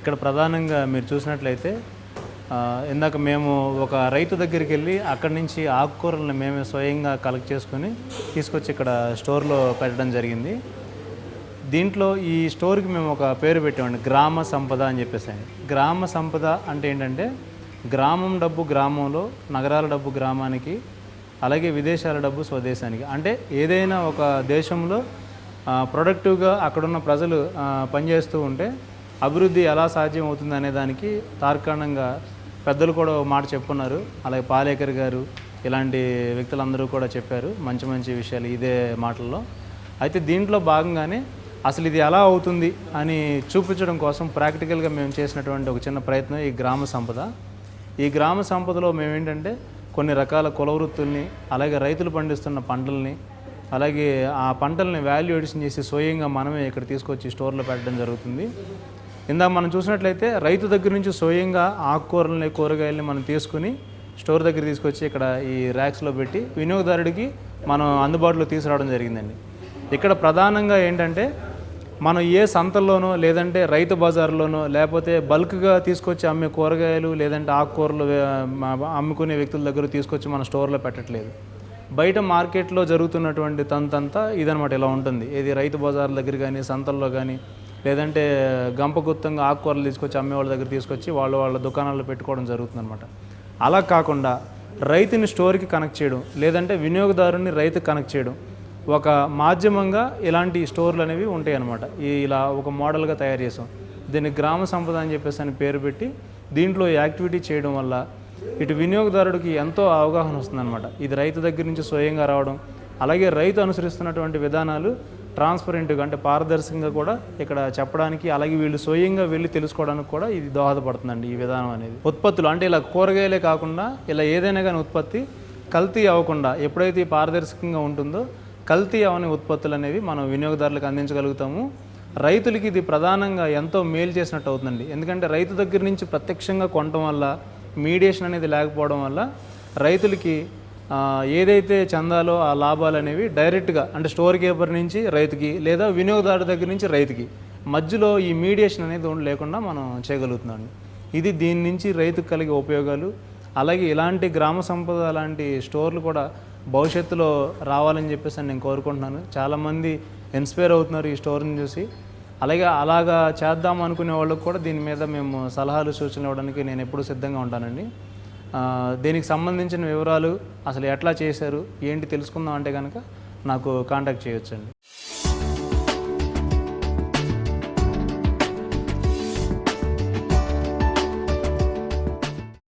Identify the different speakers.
Speaker 1: ఇక్కడ ప్రధానంగా మీరు చూసినట్లయితే ఇందాక మేము ఒక రైతు దగ్గరికి వెళ్ళి అక్కడి నుంచి ఆకుకూరలను మేమే స్వయంగా కలెక్ట్ చేసుకొని తీసుకొచ్చి ఇక్కడ స్టోర్లో పెట్టడం జరిగింది. దీంట్లో ఈ స్టోర్కి మేము ఒక పేరు పెట్టామండి గ్రామ సంపద అని చెప్పేసి గ్రామ సంపద అంటే ఏంటంటే గ్రామం డబ్బు గ్రామంలో నగరాల డబ్బు గ్రామానికి అలాగే విదేశాల డబ్బు స్వదేశానికి. అంటే ఏదైనా ఒక దేశంలో ప్రొడక్టివ్గా అక్కడున్న ప్రజలు పనిచేస్తూ ఉంటే అభివృద్ధి ఎలా సాధ్యం అవుతుంది అనే దానికి తార్కాణంగా పెద్దలు కూడా మాట చెప్పున్నారు అలాగే పాలేకర్ గారు ఇలాంటి వ్యక్తులందరూ కూడా చెప్పారు మంచి మంచి విషయాలు ఇదే మాటల్లో. అయితే దీంట్లో భాగంగానే అసలు ఇది ఎలా అవుతుంది అని చూపించడం కోసం ప్రాక్టికల్గా మేము చేసినటువంటి ఒక చిన్న ప్రయత్నం ఈ గ్రామ సంపద. ఈ గ్రామ సంపదలో మేము ఏంటంటే కొన్ని రకాల కుల వృత్తుల్ని అలాగే రైతులు పండిస్తున్న పంటల్ని అలాగే ఆ పంటల్ని వాల్యూ ఎడిషన్ చేసి స్వయంగా మనమే ఇక్కడ తీసుకొచ్చి స్టోర్లో పెట్టడం జరుగుతుంది. ఇందాక మనం చూసినట్లయితే రైతు దగ్గర నుంచి స్వయంగా ఆకుకూరల్ని కూరగాయల్ని మనం తీసుకుని స్టోర్ దగ్గర తీసుకొచ్చి ఇక్కడ ఈ ర్యాక్స్లో పెట్టి వినియోగదారుడికి మనం అందుబాటులో తీసుకురావడం జరిగిందండి. ఇక్కడ ప్రధానంగా ఏంటంటే మనం ఏ సంతల్లోనో లేదంటే రైతు బజార్లోనో లేకపోతే బల్క్గా తీసుకొచ్చి అమ్మే కూరగాయలు లేదంటే ఆకుకూరలు అమ్ముకునే వ్యక్తుల దగ్గర తీసుకొచ్చి మన స్టోర్లో పెట్టట్లేదు. బయట మార్కెట్లో జరుగుతున్నటువంటి తంతంతా ఇదనమాట ఇలా ఉంటుంది. ఇది రైతు బజార్ దగ్గర కానీ సంతల్లో కానీ లేదంటే గంపగుత్తంగా ఆకుకూరలు తీసుకొచ్చి అమ్మే వాళ్ళ దగ్గర తీసుకొచ్చి వాళ్ళు వాళ్ళ దుకాణాల్లో పెట్టుకోవడం జరుగుతుందన్నమాట. అలా కాకుండా రైతుని స్టోర్కి కనెక్ట్ చేయడం లేదంటే వినియోగదారుని రైతు కనెక్ట్ చేయడం ఒక మాధ్యమంగా ఇలాంటి స్టోర్లు అనేవి ఉంటాయి అన్నమాట ఈ ఇలా ఒక మోడల్గా తయారు చేసాం. దీన్ని గ్రామ సంపద అని చెప్పేసి అని పేరు పెట్టి దీంట్లో యాక్టివిటీ చేయడం వల్ల ఇటు వినియోగదారుడికి ఎంతో అవగాహన వస్తుందన్నమాట. ఇది రైతు దగ్గర నుంచి స్వయంగా రావడం అలాగే రైతు అనుసరిస్తున్నటువంటి విధానాలు ట్రాన్స్పరెంట్గా అంటే పారదర్శకంగా కూడా ఇక్కడ చెప్పడానికి అలాగే వీళ్ళు స్వయంగా వెళ్ళి తెలుసుకోవడానికి కూడా ఇది దోహదపడుతుందండి ఈ విధానం అనేది. ఉత్పత్తులు అంటే ఇలా కూరగాయలే కాకుండా ఇలా ఏదైనా కానీ ఉత్పత్తి కల్తీ అవ్వకుండా ఎప్పుడైతే పారదర్శకంగా ఉంటుందో కల్తీ అవని ఉత్పత్తులు అనేవి మనం వినియోగదారులకు అందించగలుగుతాము. రైతులకి ఇది ప్రధానంగా ఎంతో మేలు చేసినట్టు అవుతుందండి. ఎందుకంటే రైతు దగ్గర నుంచి ప్రత్యక్షంగా కొనటం వల్ల మీడియేషన్ అనేది లేకపోవడం వల్ల రైతులకి ఏదైతే చందాలో ఆ లాభాలు అనేవి డైరెక్ట్గా అంటే స్టోర్ కీపర్ నుంచి రైతుకి లేదా వినియోగదారు దగ్గర నుంచి రైతుకి మధ్యలో ఈ మీడియేషన్ అనేది లేకుండా మనం చేయగలుగుతున్నాం. ఇది దీని నుంచి రైతుకు కలిగే ఉపయోగాలు అలాగే ఇలాంటి గ్రామ సంపద లాంటి స్టోర్లు కూడా భవిష్యత్తులో రావాలని చెప్పేసి నేను కోరుకుంటున్నాను. చాలామంది ఇన్స్పైర్ అవుతున్నారు ఈ స్టోర్ని చూసి. అలాగే అలాగా చేద్దాం అనుకునే వాళ్ళకు కూడా దీని మీద మేము సలహాలు సూచనలు ఇవ్వడానికి నేను ఎప్పుడూ సిద్ధంగా ఉంటానండి. దీనికి సంబంధించిన వివరాలు అసలు ఎట్లా చేశారు ఏంటి తెలుసుకుందాం అంటే కనుక నాకు కాంటాక్ట్ చేయొచ్చండి.